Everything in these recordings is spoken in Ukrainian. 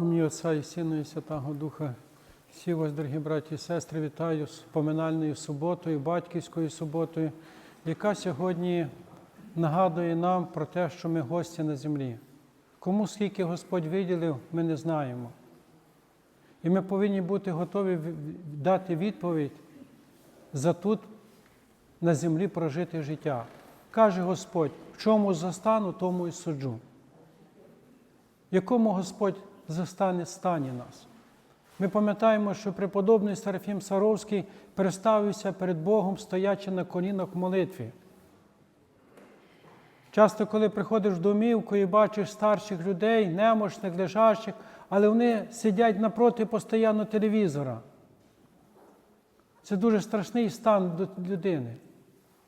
В Отця і Сина і Святого Духа. Всі вас, дорогі браті і сестри, вітаю з поминальною суботою, батьківською суботою, яка сьогодні нагадує нам про те, що ми гості на землі. Кому скільки Господь виділив, ми не знаємо. І ми повинні бути готові дати відповідь за тут на землі прожити життя. Каже Господь, в чому застану, тому і суджу. Якому Господь застане стані нас. Ми пам'ятаємо, що преподобний Серафім Саровський переставився перед Богом, стоячи на колінах в молитві. Часто, коли приходиш в домівку і бачиш старших людей, немощних, лежачих, але вони сидять напроти постійно телевізора. Це дуже страшний стан людини.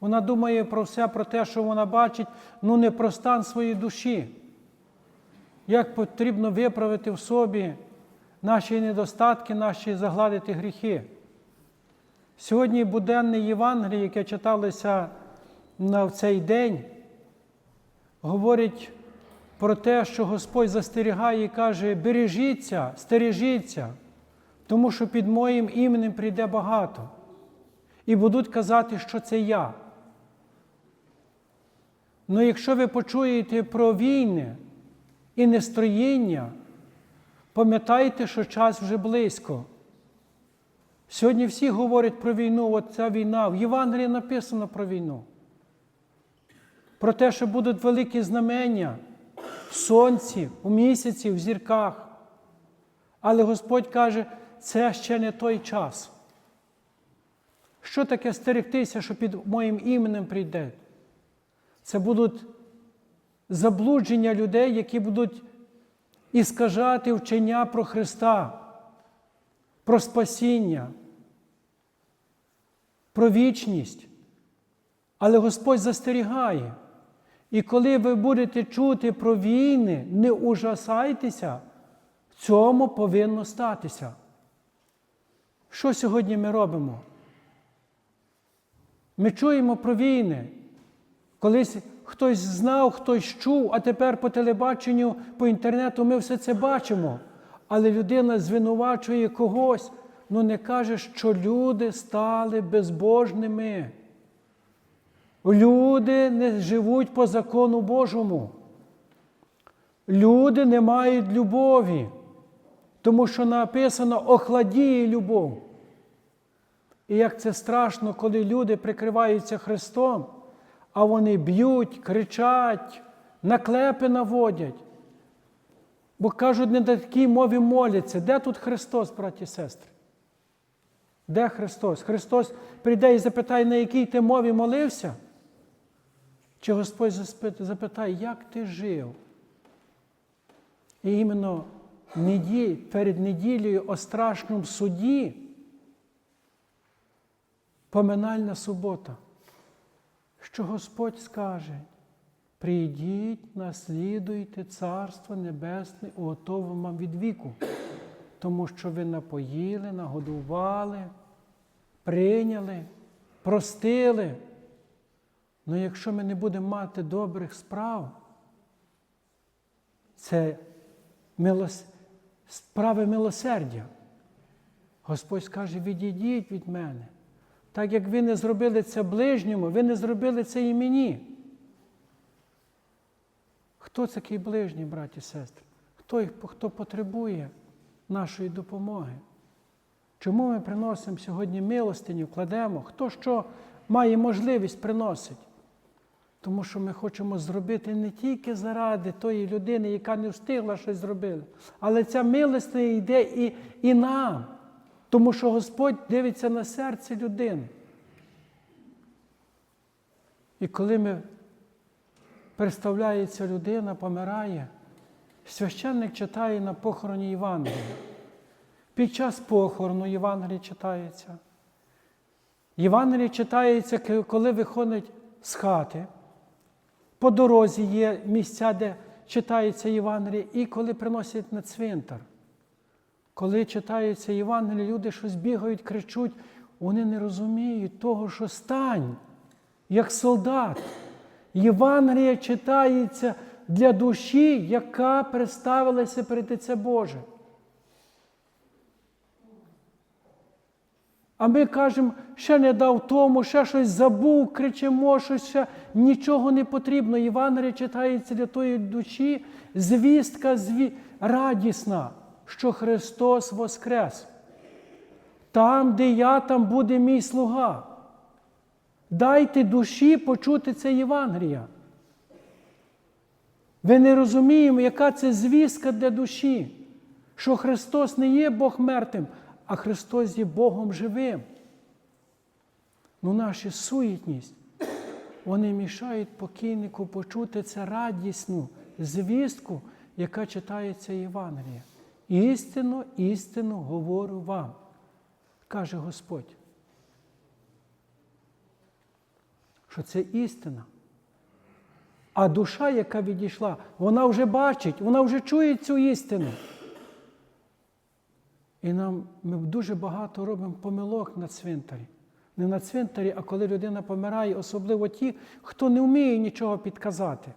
Вона думає про все, про те, що вона бачить, ну не про стан своєї душі. Як потрібно виправити в собі наші недостатки, наші загладити гріхи. Сьогодні буденне Євангеліє, яке читалося на цей день, говорить про те, що Господь застерігає і каже: бережіться, стережіться, тому що під моїм іменем прийде багато. І будуть казати, що це я. Ну якщо ви почуєте про війни і нестроєння, пам'ятайте, що час вже близько. Сьогодні всі говорять про війну, от ця війна. В Євангелії написано про війну. Про те, що будуть великі знамення в сонці, у місяці, в зірках. Але Господь каже, це ще не той час. Що таке стерегтися, що під моїм іменем прийде? Це будуть заблудження людей, які будуть іскажати вчення про Христа, про спасіння, про вічність. Але Господь застерігає. І коли ви будете чути про війни, не ужасайтеся, в цьому повинно статися. Що сьогодні ми робимо? Ми чуємо про війни. Колись хтось знав, хтось чув, а тепер по телебаченню, по інтернету ми все це бачимо. Але людина звинувачує когось, ну не каже, що люди стали безбожними. Люди не живуть по закону Божому. Люди не мають любові, тому що написано охладіє любов. І як це страшно, коли люди прикриваються Христом, а вони б'ють, кричать, наклепи наводять. Бо кажуть, не на такій мові моляться. Де тут Христос, браті і сестри? Де Христос? Христос прийде і запитає, на якій ти мові молився? Чи Господь запитає, як ти жив? І іменно перед неділею о страшному суді поминальна субота, що Господь скаже, прийдіть, наслідуйте Царство Небесне, уготове вам від віку, тому що ви напоїли, нагодували, прийняли, простили. Ну якщо ми не будемо мати добрих справ, це милос... справи милосердя. Господь скаже, відійдіть від мене. Так як ви не зробили це ближньому, ви не зробили це і мені. Хто такий ближній, браті і сестри? Хто, хто потребує нашої допомоги? Чому ми приносимо сьогодні милостиню, кладемо? Хто що має можливість приносить? Тому що ми хочемо зробити не тільки заради тої людини, яка не встигла щось зробити, але ця милостиня йде і, і нам. Тому що Господь дивиться на серце людини. І коли ми представляється людина, помирає, священник читає на похороні Євангелія. Під час похорону Євангелія читається. Євангеліє читається, коли виходить з хати. По дорозі є місця, де читається Євангеліє, і коли приносять на цвинтар. Коли читається Євангеліє, люди щось бігають, кричуть, вони не розуміють того, що стань, як солдат. Євангелія читається для душі, яка представилася перед Отця Боже. А ми кажемо, ще не дав тому, ще щось забув, кричимо, щось ще нічого не потрібно. Євангелія читається для тої душі, звістка зві... радісна, що Христос Воскрес. Там, де я, там буде мій слуга. Дайте душі почути це Євангелія. Ви не розуміємо, яка це звістка для душі, що Христос не є Бог мертвим, а Христос є Богом живим. Ну, наша суєтність, вони мішають покійнику почути це радісну звістку, яка читається Євангелія. Істинно, істинно говорю вам, каже Господь. Що це істина. А душа, яка відійшла, вона вже бачить, вона вже чує цю істину. І нам ми дуже багато робимо помилок на цвинтарі. Не на цвинтарі, а коли людина помирає, особливо ті, хто не вміє нічого підказати.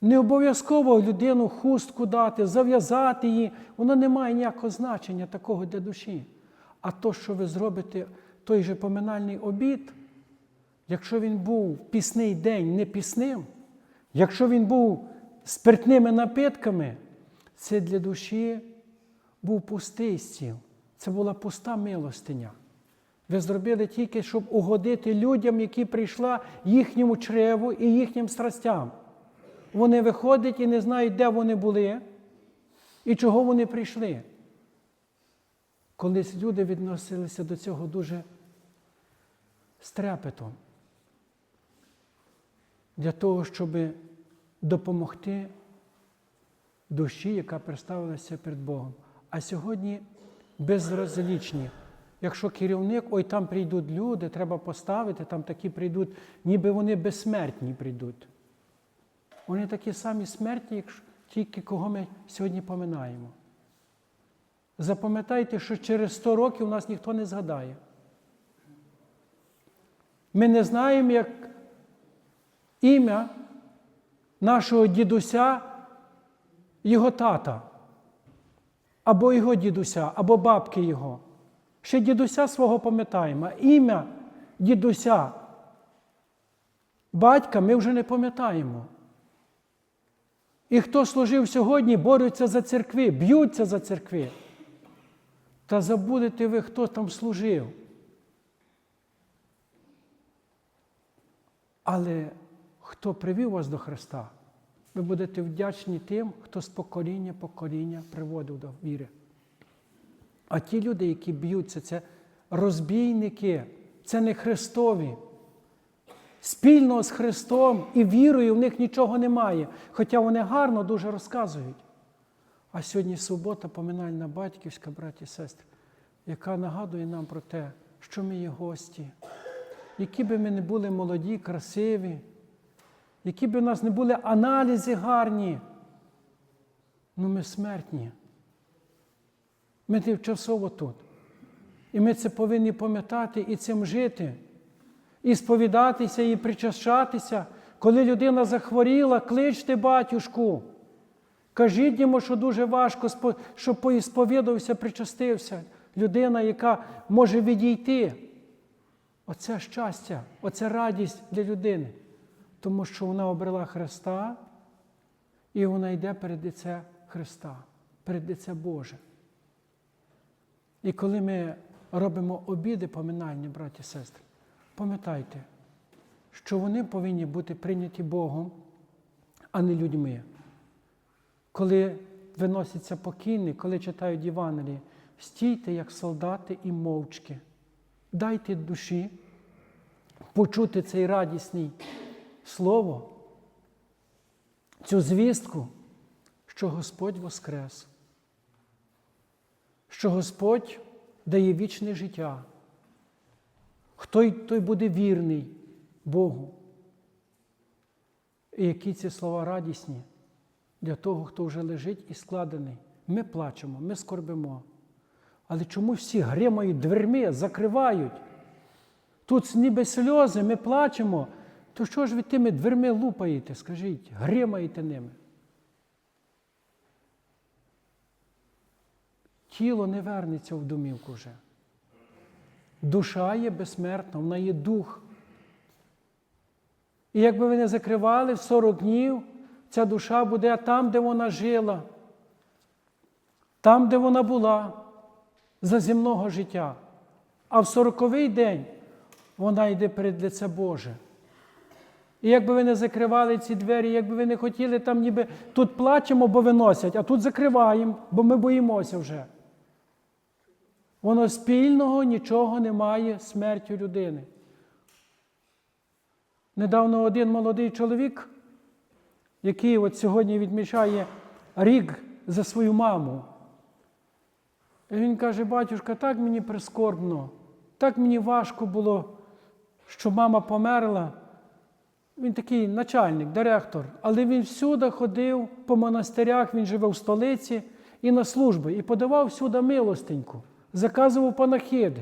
Не обов'язково людину хустку дати, зав'язати її, воно не має ніякого значення такого для душі. А то, що ви зробите той же поминальний обід, якщо він був пісний день не пісним, якщо він був спиртними напитками, це для душі був пустий стіл. Це була пуста милостиня. Ви зробили тільки, щоб угодити людям, які прийшла їхньому чреву і їхнім страстям. Вони виходять і не знають, де вони були і чого вони прийшли. Колись люди відносилися до цього дуже з. Для того, щоб допомогти душі, яка представилася перед Богом. А сьогодні безразлічні. Якщо керівник, ой, там прийдуть люди, треба поставити, там такі прийдуть, ніби вони безсмертні прийдуть. Вони такі самі смертні, як тільки кого ми сьогодні поминаємо. Запам'ятайте, що через 100 років нас ніхто не згадає. Ми не знаємо, як ім'я нашого дідуся, його тата, або його дідуся, або бабки його. Ще дідуся свого пам'ятаємо, ім'я дідуся, батька ми вже не пам'ятаємо. І хто служив сьогодні, борються за церкви, б'ються за церкви. Та забудете ви, хто там служив. Але хто привів вас до Христа, ви будете вдячні тим, хто з покоління покоління приводив до віри. А ті люди, які б'ються, це розбійники, це не Христові. Спільного з Христом і вірою в них нічого немає, хоча вони гарно дуже розказують. А сьогодні субота, поминальна батьківська, браті і сестри, яка нагадує нам про те, що ми є гості, які би ми не були молоді, красиві, які би у нас не були аналізи гарні, ну ми смертні. Ми тимчасово тут. І ми це повинні пам'ятати і цим жити, і сповідатися, і причащатися. Коли людина захворіла, кличте батюшку. Кажіть йому, що дуже важко, щоб поісповідався, причастився. Людина, яка може відійти. Оце щастя, оце радість для людини. Тому що вона обрела Христа, і вона йде перед лице Христа, перед лице Боже. І коли ми робимо обіди поминальні, браті і сестри, пам'ятайте, що вони повинні бути прийняті Богом, а не людьми. Коли виноситься покійний, коли читають Євангелії, стійте, як солдати і мовчки. Дайте душі почути цей радісний слово, цю звістку, що Господь Воскрес що Господь дає вічне життя. Хто той буде вірний Богу. І які ці слова радісні для того, хто вже лежить і складений. Ми плачемо, ми скорбимо. Але чому всі гримають дверми, закривають? Тут ніби сльози, ми плачемо. То що ж ви тими дверми лупаєте, скажіть, гримаєте ними? тіло не вернеться в домівку вже. Душа є безсмертна, вона є дух. І якби ви не закривали в 40 днів, ця душа буде там, де вона жила, там, де вона була за земного життя. А в 40-й день вона йде перед лице Боже. І якби ви не закривали ці двері, якби ви не хотіли там ніби тут плачемо, бо виносять, а тут закриваємо, бо ми боїмося вже. Воно спільного нічого не має смертю людини. Недавно один молодий чоловік, який от сьогодні відмічає рік за свою маму. І він каже, батюшка, так мені прискорбно, так мені важко було, що мама померла. Він такий начальник, директор, але він всюди ходив по монастирях, він живе в столиці і на служби, і подавав всюди милостеньку, заказував панахиди.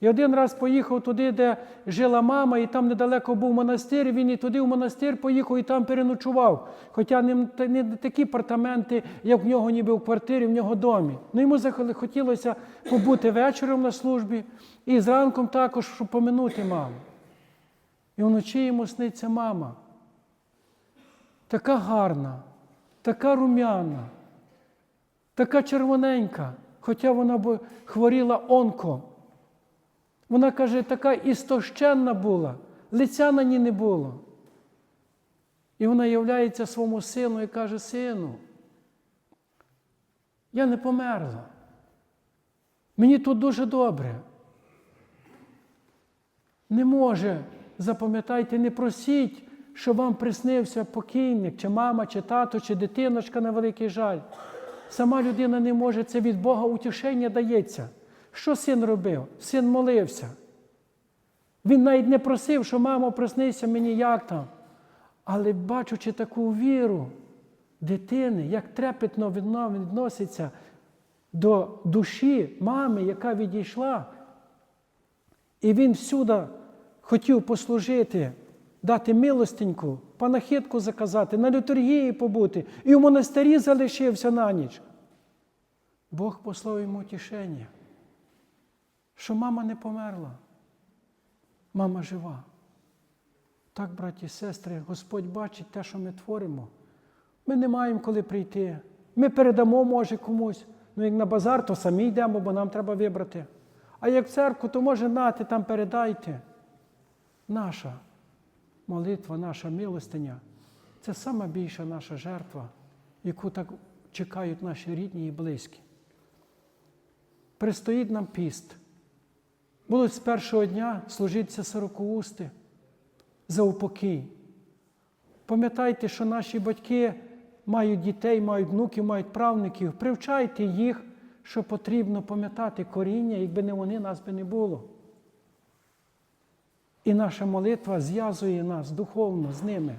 І один раз поїхав туди, де жила мама, і там недалеко був монастир, і він і туди в монастир поїхав і там переночував. Хоча не, не такі апартаменти, як в нього ніби в квартирі, в нього домі. Ну йому захотілося побути вечором на службі і зранком також, щоб поминути маму. І вночі йому сниться мама. Така гарна, така рум'яна, така червоненька, хоча вона б хворіла онко. Вона каже, така істощенна була, лиця на ній не було. І вона являється своєму сину і каже: сину, я не померла. Мені тут дуже добре. Не може, запам'ятайте, не просіть, що вам приснився покійник, чи мама, чи тато, чи дитиночка на великий жаль. Сама людина не може, це від Бога утішення дається. Що син робив? Син молився. Він навіть не просив, що мамо, приснися мені як там. Але бачучи таку віру дитини, як трепетно відноситься до душі мами, яка відійшла, і він всюди хотів послужити, дати милостеньку, панахидку заказати, на літургії побути, і в монастирі залишився на ніч. Бог послав йому тішення, що мама не померла, мама жива. Так, браті і сестри, Господь бачить те, що ми творимо. Ми не маємо коли прийти. Ми передамо, може, комусь. Ну, як на базар, то самі йдемо, бо нам треба вибрати. А як в церкву, то може нати там передайте. Наша молитва, наша милостиня це сама більша наша жертва, яку так чекають наші рідні і близькі. Пристоїть нам піст. Будуть з першого дня служитися сорокоусти за упокій. Пам'ятайте, що наші батьки мають дітей, мають внуків, мають правників. Привчайте їх, що потрібно пам'ятати коріння, якби не вони, нас би не було. І наша молитва зв'язує нас духовно з ними.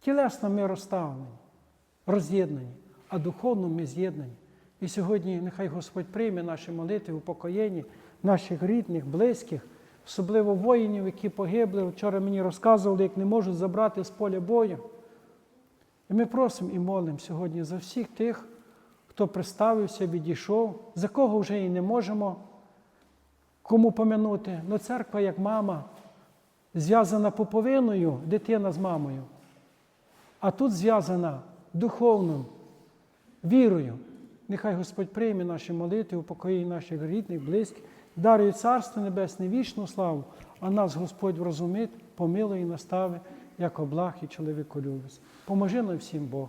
Тілесно ми розставлені, роз'єднані, а духовно ми з'єднані. І сьогодні нехай Господь прийме наші молитви, упокоєння наших рідних, близьких, особливо воїнів, які погибли. Вчора мені розказували, як не можуть забрати з поля бою. І ми просимо і молимо сьогодні за всіх тих, хто приставився, відійшов, за кого вже і не можемо кому помянути. Ну, церква, як мама, зв'язана поповиною, дитина з мамою, а тут зв'язана духовною вірою. Нехай Господь прийме наші молитви, упокоїть наших рідних, близьких, дарує Царство Небесне, вічну славу, а нас Господь врозумить, помилує і настави, як облах і чоловіколюбець. Поможи нам всім Бог.